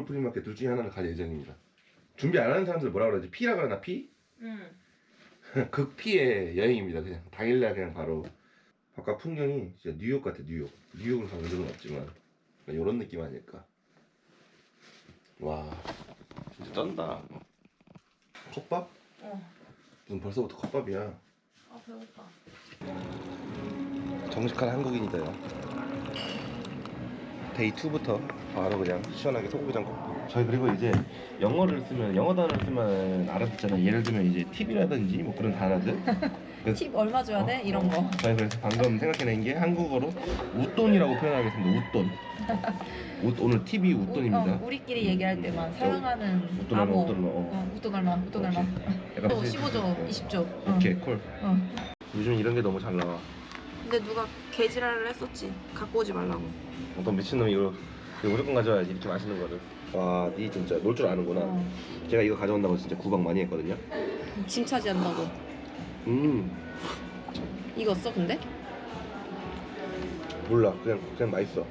로즈볼 프리마켓 둘 중에 하나를 갈 예정입니다. 준비 안 하는 사람들 뭐라 그러지? 피라 그러나 피? 응. 극피의 여행입니다. 그냥 당일날 그냥 바로 바깥 풍경이 진짜 뉴욕 같아 뉴욕. 뉴욕을 가본 적은 없지만 이런 느낌 아닐까. 와 진짜 쩐다. 컵밥? 어. 무슨 벌써부터 컵밥이야. 아 배고파. 정직한 한국인이다요. 데이 2부터 바로 그냥 시원하게 소고기장 굽고. 저희 그리고 이제 영어를 쓰면 영어 단어를 쓰면 알아듣잖아요. 예를 들면 이제 팁이라든지 뭐 그런 단어들. 그래서 팁 얼마 줘야 돼? 이런 거. 어, 저희 그래서 방금 생각해낸 게 한국어로 웃돈이라고 표현하겠습니다. 웃돈. 웃, 오늘 팁이 웃돈입니다. 어, 우리끼리 얘기할 때만 사용하는 웃돈 얼마, 암호. 웃돈 얼마. 어. 어, 웃돈 얼마, 웃돈 얼마. 또 비슷- 15조, 어. 20조. 어. 오케이 콜. 어. 요즘 이런 게 너무 잘 나와. 근데 누가 개지랄을 했었지. 갖고 오지 말라고. 어떤 미친놈이 이거, 이거 무조건 가져와야지 이렇게 맛있는 거를. 와, 니 진짜 놀 줄 아는구나. 어. 제가 이거 가져온다고 진짜 구박 많이 했거든요. 짐 차지한다고. 음, 익었어 근데? 몰라. 그냥 그냥 맛있어.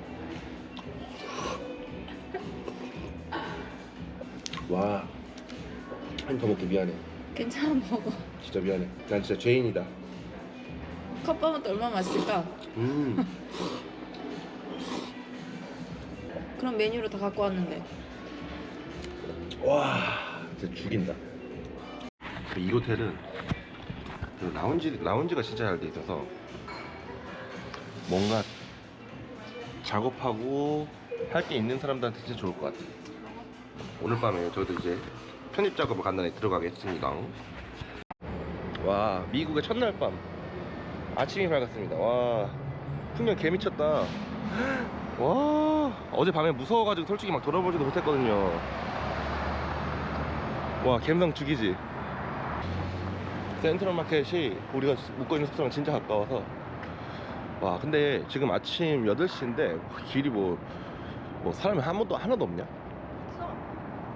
와, 한 더 먹기 미안해. 괜찮아 먹어. 진짜 미안해. 난 진짜 죄인이다. 컵밥은 또 얼마나 맛있을까? 음, 그런 메뉴로 다 갖고 왔는데. 와, 진짜 죽인다. 이 호텔은 그 라운지 라운지가 진짜 잘 돼 있어서 뭔가 작업하고 할 게 있는 사람들한테 진짜 좋을 것 같아. 오늘 밤에 저도 이제 편집 작업을 간단히 들어가겠습니다. 와, 미국의 첫날 밤 아침이 밝았습니다. 와, 풍경 개 미쳤다. 와, 어제 밤에 무서워가지고 솔직히 막 돌아보지도 못했거든요. 와 갬성 죽이지 센트럴 마켓이 우리가 묵고 있는 숙소랑 진짜 가까워서 와 근데 지금 아침 8시인데 길이 뭐, 뭐 사람이 한 번도 하나도 없냐?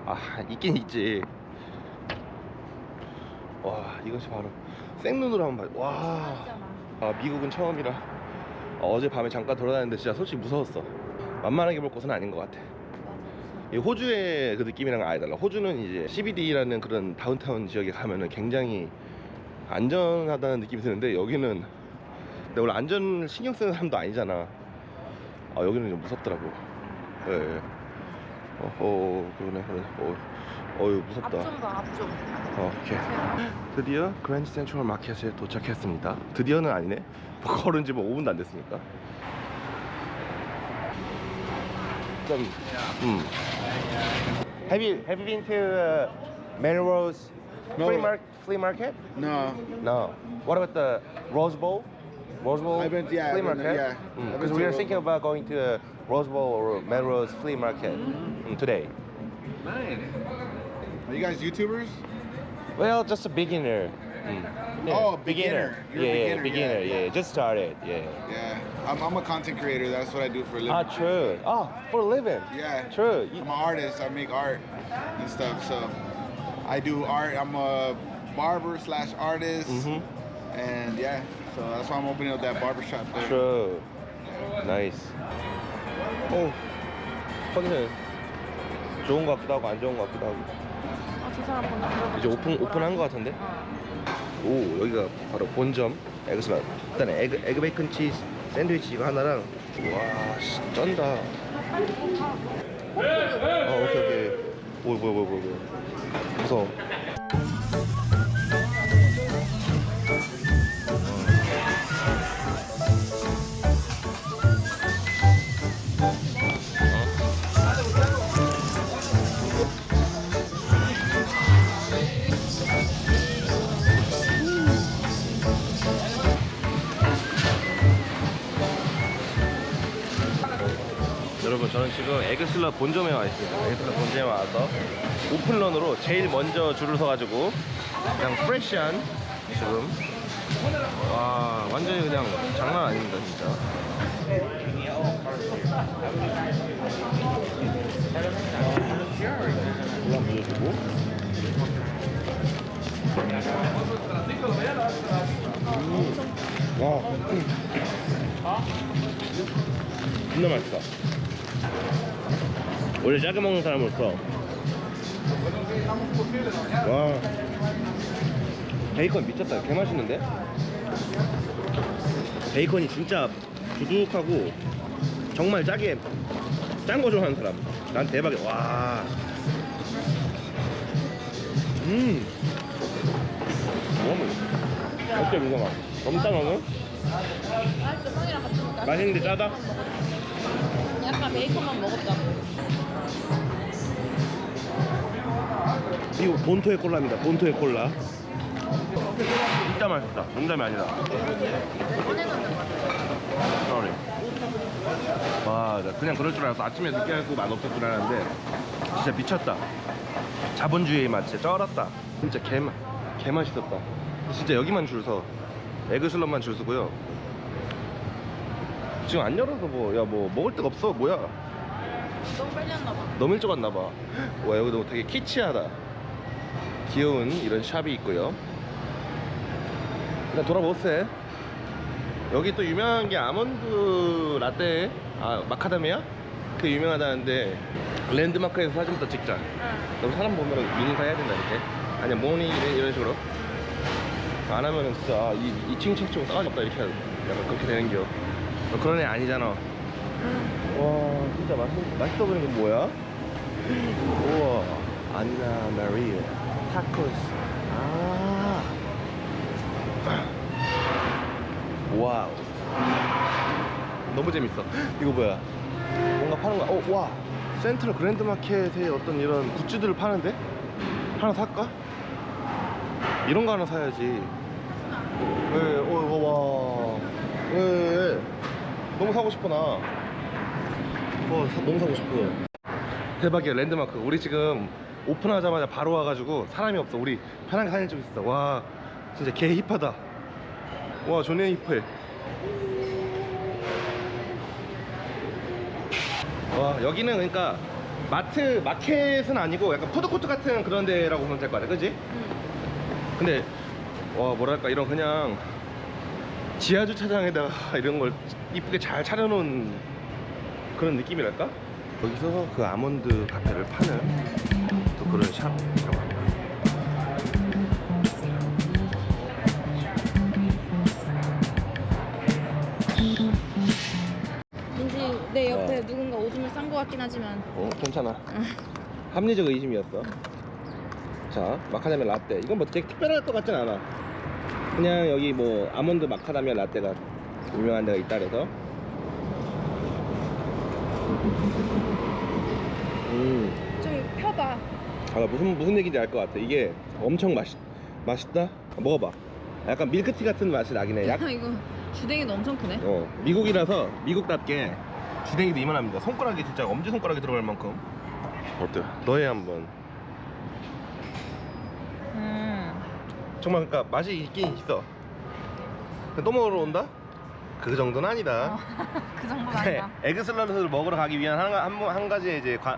아 있긴 있지 와 이것이 바로 생눈으로 한번 봐. 와 아, 미국은 처음이라 어제 밤에 잠깐 돌아다녔는데 진짜 솔직히 무서웠어 만만하게 볼 곳은 아닌 것 같아 이 호주의 그 느낌이랑 아예 달라. 호주는 이제 CBD라는 그런 다운타운 지역에 가면은 굉장히 안전하다는 느낌이 드는데 여기는 근데 원래 안전 신경 쓰는 사람도 아니잖아. 아 여기는 좀 무섭더라고. 예. 예. 어허 그러네 그러네. 어, 어유 무섭다. 앞좀 봐, 앞좀. 어, 오케이. 드디어 그랜드 센트럴 마켓에 도착했습니다. 드디어는 아니네. 뭐 걸은 지뭐 5분도 안 됐으니까. 좀, 음. Have you have you been to uh, Melrose No. flea, mar- flea market? No, No. What about the Rose Bowl? Rose Bowl I've been- yeah, flea I've been- market? yeah. I've been Because to we are Rose thinking Bowl. about going to uh, Rose Bowl or Melrose flea market mm, today. Man. Are you guys YouTubers? Well, just a beginner. Mm. Yeah. Oh, beginner. beginner. Yeah, beginner. yeah, beginner. Yeah, yeah, just started. Yeah. Yeah, I'm, I'm a content creator. That's what I do for a living. Ah, true. Oh, for a living. Yeah. True. I'm an artist. I make art and stuff. So I do art. I'm a barber slash artist. Mm-hmm. And yeah, so that's why I'm opening up that barbershop there. True. Nice. Oh, funny. 좋은 것 같기도 하고 안 좋은 것 같기도 하고. 아, 저 사람 들어봐. 이제 오픈 오픈한 것 같은데? 어. 오, 여기가 바로 본점 에그슬라. 일단 에그 에그 베이컨 치즈 샌드위치 이거 하나랑 와, 씨, 쩐다. 어, 오케이 오케이. 오, 뭐야 뭐야 뭐야 뭐야. 무서워. 여러분 저는 지금 에그슬라 본점에 와 있습니다. 에그슬라 본점에 와서 오픈런으로 제일 먼저 줄을 서가지고 그냥 프레시한 지금. 와 완전히 그냥 장난 아닙니다 진짜. 음. 와. 진짜 맛있다 원래 짜게 먹는 사람으로서 와. 베이컨 미쳤다. 개 맛있는데? 베이컨이 진짜 두둑하고 정말 짜게 짠 거 좋아하는 사람. 난 대박이야. 와. 음. 너무 어때 민성아 너무 짜 너는? 맛있어 빵이랑 같이 먹자 맛있는데 짜다? 베이컨만 먹었다 이거 본토의 콜라입니다 본토의 콜라 진짜 맛있다 농담이 아니라 sorry 와, 나 그냥 그럴 줄 알았어. 아침에 늦게 하고 맛없을 줄 알았는데 진짜 미쳤다. 자본주의 맛 진짜 쩔었다. 진짜 개, 맛- 개 맛있었다. 진짜 여기만 줄 서. 에그슬럼만 줄 서고요. 지금 안 열어서 뭐, 야, 뭐, 먹을 데가 없어. 뭐야. 너무 빨리 왔나 봐 너무 일찍 왔나 봐. 와, 여기도 되게 키치하다. 귀여운 이런 샵이 있고요. 일단 돌아보세요. 여기 또 유명한 게 아몬드 라떼, 아 마카다미아? 그 유명하다는데 랜드마크에서 사진부터 찍자. 너무 사람 보면 미니사 해야 된다 이렇게. 아니야 모니 이런, 이런 식으로. 안 하면은 진짜 아, 이, 이 칭칭칭 싸가지 없다 이렇게 약간 그렇게 되는 겨. 너 그런 애 아니잖아. 와 진짜 맛있, 맛있어 보이는 게 뭐야? 우와 안나 마리아 타코스 아 와우 너무 재밌어 이거 뭐야 뭔가 파는 거야 어, 와 센트럴 그랜드 마켓에 어떤 이런 굿즈들을 파는데 하나 살까? 이런 거 하나 사야지 왜, 어, 어, 와. 왜, 왜, 왜. 너무 사고 싶어, 나. 어, 사- 너무 사고 싶어. 대박이야, 랜드마크. 우리 지금 오픈하자마자 바로 와가지고 사람이 없어. 우리 편하게 사진 찍고 있어. 와, 진짜 개 힙하다. 와, 존나 힙해. 와, 여기는 그러니까 마트, 마켓은 아니고 약간 푸드코트 같은 그런 데라고 보면 될거 같아. 그지? 근데 와 뭐랄까 이런 그냥 지하 주차장에다가 이런 걸 이쁘게 잘 차려놓은 그런 느낌이랄까? 여기서 그 아몬드 카페를 파는 또 그런 샵이라고 합니다. 왠지 내 옆에 어. 누군가 오줌을 싼 것 같긴 하지만 어 괜찮아. 합리적 의심이었어. 자 마카다미아 라떼. 이건 뭐 되게 특별할 것 같진 않아. 그냥 여기 뭐 아몬드 마카다미아 라떼가 유명한 데가 있다 그래서. 음. 좀 펴봐 아, 나 무슨 무슨 얘기인지 알 것 같아. 이게 엄청 맛있 맛있다. 먹어봐. 약간 밀크티 같은 맛이 나긴 해. 약, 이거 주댕이도 엄청 크네 어, 미국이라서 미국답게 주댕이도 이만합니다. 손가락이 진짜 엄지 손가락이 들어갈 만큼. 어때? 너의 한번. 정말 그러니까 맛이 있긴 있어. 근데 또 먹으러 온다? 그 정도는 아니다. 그 정도는 네, 아니다 에그 샐러드를 먹으러 가기 위한 한, 한, 한 가지의 이제 과-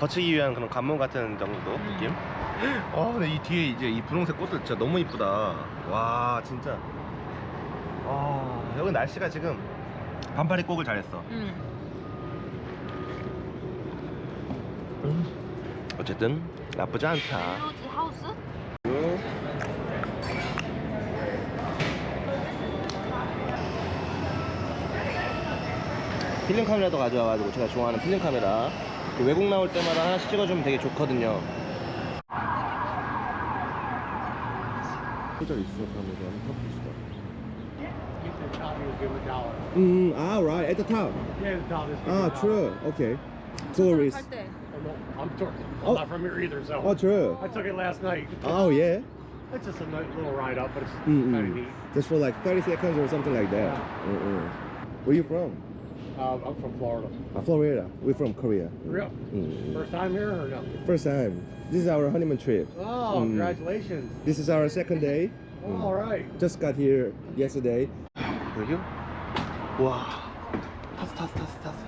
거치기 위한 그런 관문 같은 정도 음. 느낌? 아 근데 이 뒤에 이제 이 분홍색 꽃들 진짜 너무 이쁘다 와 진짜 와 여기 날씨가 지금 반팔 입고 오길 잘했어 음. 어쨌든 나쁘지 않다 멜로디 하우스? 필름 카메라도 가져와가지고 제가 좋아하는 필름 카메라 그 외국 나올 때마다 하나씩 찍어주면 되게 좋거든요 소절 있어 카메라 한번 봅시다 Get the top, you'll give him a dollar. 음, 아, right, at the top. Yeah, the dollar. 아, true. Okay. Tourist. 갈때 Oh, no, I'm, tor- I'm Oh. not from here either, so. Oh, true. I took it last night. Oh, yeah. It's just a nice little ride up, but it's Mm-mm. kind of neat. Just for like 30 seconds or something like that. Yeah. Mm-mm. Where you from? Uh, I'm from Florida. 아, Florida. We're from Korea. Real. 음. First time here or no? First time. This is our honeymoon trip. Oh, Mm. congratulations. This is our second day. Oh, all right. Just got here yesterday. 여기요? 와. 탔어, 탔어, 탔어, 탔어.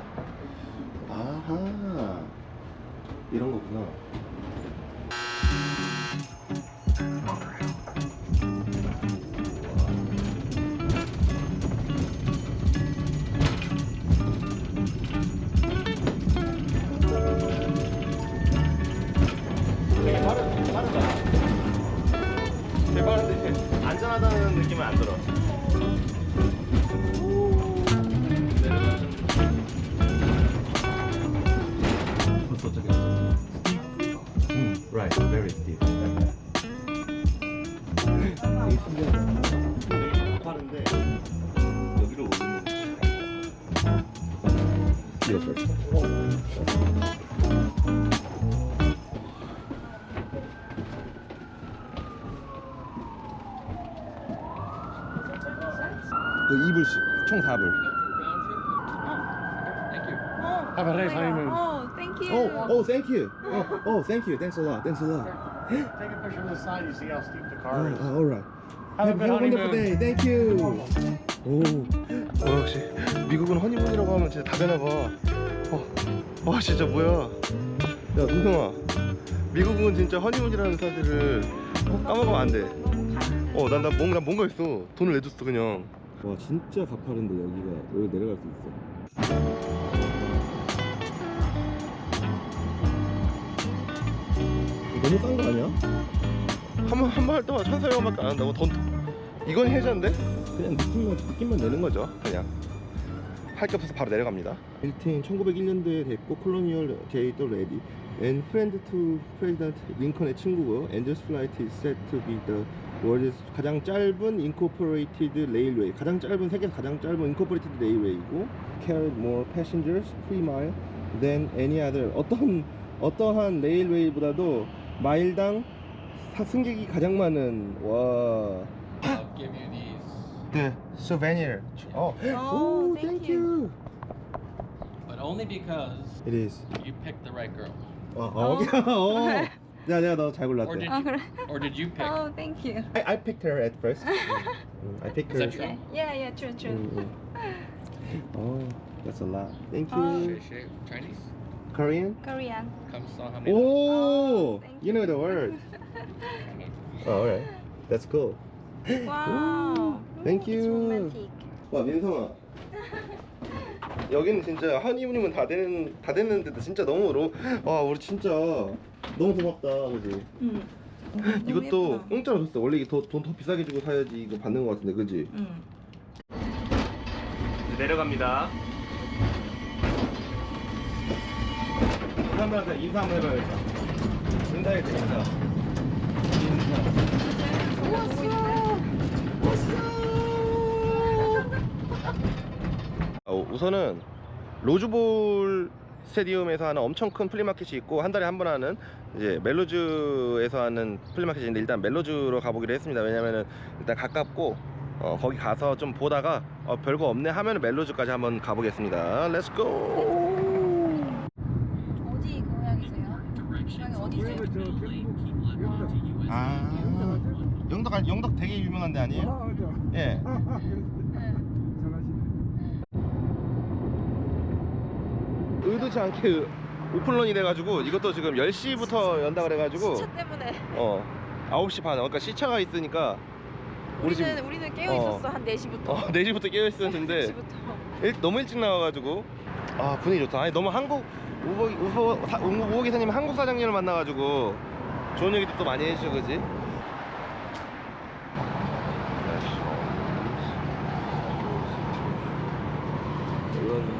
아하. 이런 거구나. You first. 그 2불씩 총 4불. Have a nice Oh my God. honeymoon. Oh, thank you. Oh, oh, thank you. Oh, oh, thank you. Thanks a lot. Thanks a lot. Take a picture of the side. You see how steep the Oh, car is. all right. Have a good wonderful honeymoon. day. Thank you. 오, 어, 역시 미국은 허니문이라고 하면 진짜 다 되나 봐. 어, 와 진짜 뭐야? 야 우성아, 미국은 진짜 허니문이라는 사실을 어, 까먹으면 안 돼. 어, 난, 난 뭔가 뭔가 있어. 돈을 내줬어 그냥. 와 진짜 가파른데 여기가 여기 내려갈 수 있어. 너무 싼 거 아니야? 한번 한번할 천사백 원밖에 안 한다고 돈 이건 해자인데 그냥 느낌만 느낌만 내는 거죠 그냥 할 게 없어서 바로 내려갑니다 1팀 1901년도에 됐고 콜로니얼 게이터 레디 and friend to president 링컨의 is set to be the world's 가장 짧은 incorporated railway 가장 짧은 세계 가장 짧은 incorporated railway이고 carried more passengers per mile than any other 어떤 어떠한 레일웨이보다도 마일당 사- 승객이 가장 많은 와 I'll give you these. 네, souvenir. 어. Oh, thank you. But only because It is. you picked the right girl. 어, 어, 어. 야, 내가 너 잘 Or 골랐대. did 아 you, 그래? or did you pick? Oh, thank you. I, I picked her at first. 음, I picked Is her. that true? Yeah, yeah, yeah, true, true. 음, 음. Oh, that's a lot. Thank 어. you. Shay, Shay, Chinese? Korean? Korean. Come saw how many. Oh, thank you know the word. Oh, alright. That's cool. Wow. Thank It's you. romantic. 와 민성아. 여기는 진짜 한이분이면 다 되는 다 됐는데도 진짜 너무 너무 와 우리 진짜 너무 고맙다 그지? 응. 이것도 공짜로 줬어. 원래 이게 돈더 비싸게 주고 사야지 이거 받는 거 같은데 그지? 응. 내려갑니다. 사람들한테 인사 한번 해봐야겠다 인사해야 돼 인사 어, 우 선은 로즈볼 스테디움에서 하는 엄청 큰 플리마켓이 있고 한 달에 한 번 하는 이제 멜로즈에서 하는 플리마켓인데 일단 멜로즈로 가보기로 했습니다. 왜냐면은 일단 가깝고 어, 거기 가서 좀 보다가 어, 별거 없네 하면은 멜로즈까지 한번 가보겠습니다. 렛츠 고! 어디 고향이세요? 고향이 어디세요? 아 영덕 알- 영덕 되게 유명한 데 아니에요? 예. 의도치 않게 오픈런이 돼가지고 이것도 지금 10시부터 연다 그래가지고 시차 때문에 어 9시 반 그러니까 시차가 있으니까 우리 우리는 지금 우리는 깨어 어. 있었어 한 4시부터. 어, 4시부터 깨어 있었는데 4시부터. 일, 너무 일찍 나와가지고 아 분위기 좋다 아니 너무 한국 우버 우버 사, 우버 기사님 한국 사장님을 만나가지고 좋은 얘기도 또 많이 해주셔 그지 이런